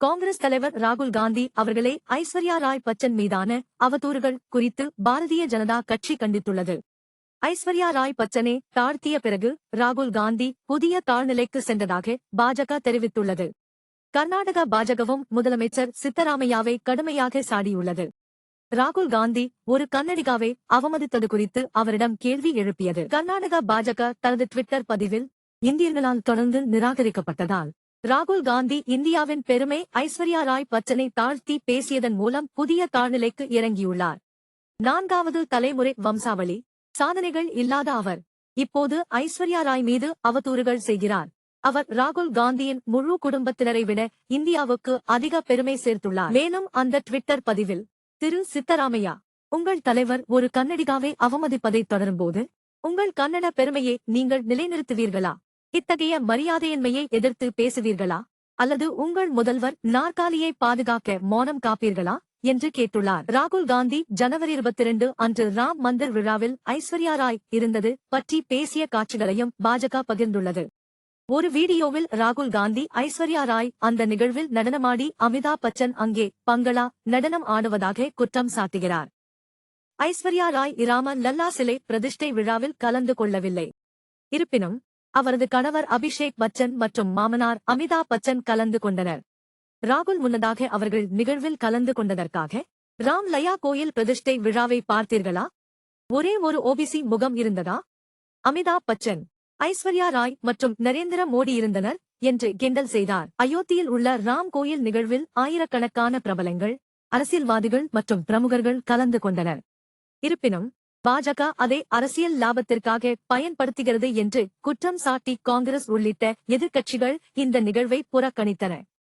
காங்கிரஸ் தலைவர் ராகுல் காந்தி அவர்களை ஐஸ்வர்யா ராய் பச்சன் மீதான அவதூறுகள் குறித்து பாரதிய ஜனதா கட்சி கண்டித்துள்ளது. ஐஸ்வர்யா ராய் பச்சனை தாழ்த்திய பிறகு ராகுல் காந்தி புதிய தாழ்நிலைக்கு சென்றதாக பாஜக தெரிவித்துள்ளது. கர்நாடக பாஜகவும் முதலமைச்சர் சித்தராமையாவை கடுமையாக சாடியுள்ளது. ராகுல் காந்தி ஒரு கன்னடிகாவை அவமதித்தது குறித்து அவரிடம் கேள்வி எழுப்பியது. கர்நாடக பாஜக தனது ட்விட்டர் பதிவில் இந்தியர்களால் தொடர்ந்து நிராகரிக்கப்பட்டதால் ராகுல் காந்தி இந்தியாவின் பெருமை ஐஸ்வர்யா ராய் பச்சனை தாழ்த்தி பேசியதன் மூலம் புதிய தாழ்நிலைக்கு இறங்கியுள்ளார். நான்காவது தலைமுறை வம்சாவளி. சாதனைகள் இல்லாத அவர். இப்போது ஐஸ்வர்யா ராய் மீது அவதூறுகள் செய்கிறார். அவர் ராகுல் காந்தியின் முழு குடும்பத்தினரை விட இந்தியாவுக்கு அதிக பெருமை சேர்த்துள்ளார். மேலும் அந்த ட்விட்டர் பதிவில் திரு சித்தராமையா உங்கள் தலைவர் ஒரு கன்னடிகாவை அவமதிப்பதை தொடரும்போது உங்கள் கன்னட பெருமையை நீங்கள் நிலைநிறுத்துவீர்களா? இத்தகைய மரியாதையின்மையை எதிர்த்து பேசுவீர்களா? அல்லது உங்கள் முதல்வர் நாற்காலியை பாதுகாக்க மௌனம் காப்பீர்களா? என்று கேட்டுள்ளார். ராகுல் காந்தி ஜனவரி இருபத்தி இரண்டு அன்று ராம் மந்திர் விழாவில் ஐஸ்வர்யா ராய் இருந்தது பற்றி பேசிய காட்சிகளையும் பாஜக பகிர்ந்துள்ளது. ஒரு வீடியோவில் ராகுல் காந்தி ஐஸ்வர்யா ராய் அந்த நிகழ்வில் நடனமாடி அமிதாப் பச்சன் அங்கே பங்களா நடனம் ஆடுவதாக குற்றம் சாட்டுகிறார். ஐஸ்வர்யா ராய் இராம லல்லா சிலை பிரதிஷ்டை விழாவில் கலந்து கொள்ளவில்லை. இருப்பினும் அவரது கணவர் அபிஷேக் பச்சன் மற்றும் மாமனார் அமிதாப் பச்சன் கலந்து கொண்டனர். ராகுல் முன்னதாக அவர்கள் நிகழ்வில் கலந்து கொண்டதற்காக ராம் லயா கோயில் பிரதிஷ்டை விழாவை பார்த்தீர்களா? ஒரே ஒரு ஓபிசி முகம் இருந்ததா? அமிதாப் பச்சன் ஐஸ்வர்யா ராய் மற்றும் நரேந்திர மோடி இருந்தனர் என்று கிண்டல் செய்தார். அயோத்தியில் உள்ள ராம் கோயில் நிகழ்வில் ஆயிரக்கணக்கான பிரபலங்கள் அரசியல்வாதிகள் மற்றும் பிரமுகர்கள் கலந்து கொண்டனர். இருப்பினும் பாஜக அதை அரசியல் லாபத்திற்காக பயன்படுத்துகிறது என்று குற்றம் சாட்டி காங்கிரஸ் உள்ளிட்ட எதிர்க்கட்சிகள் இந்த நிகழ்வை புறக்கணித்தன.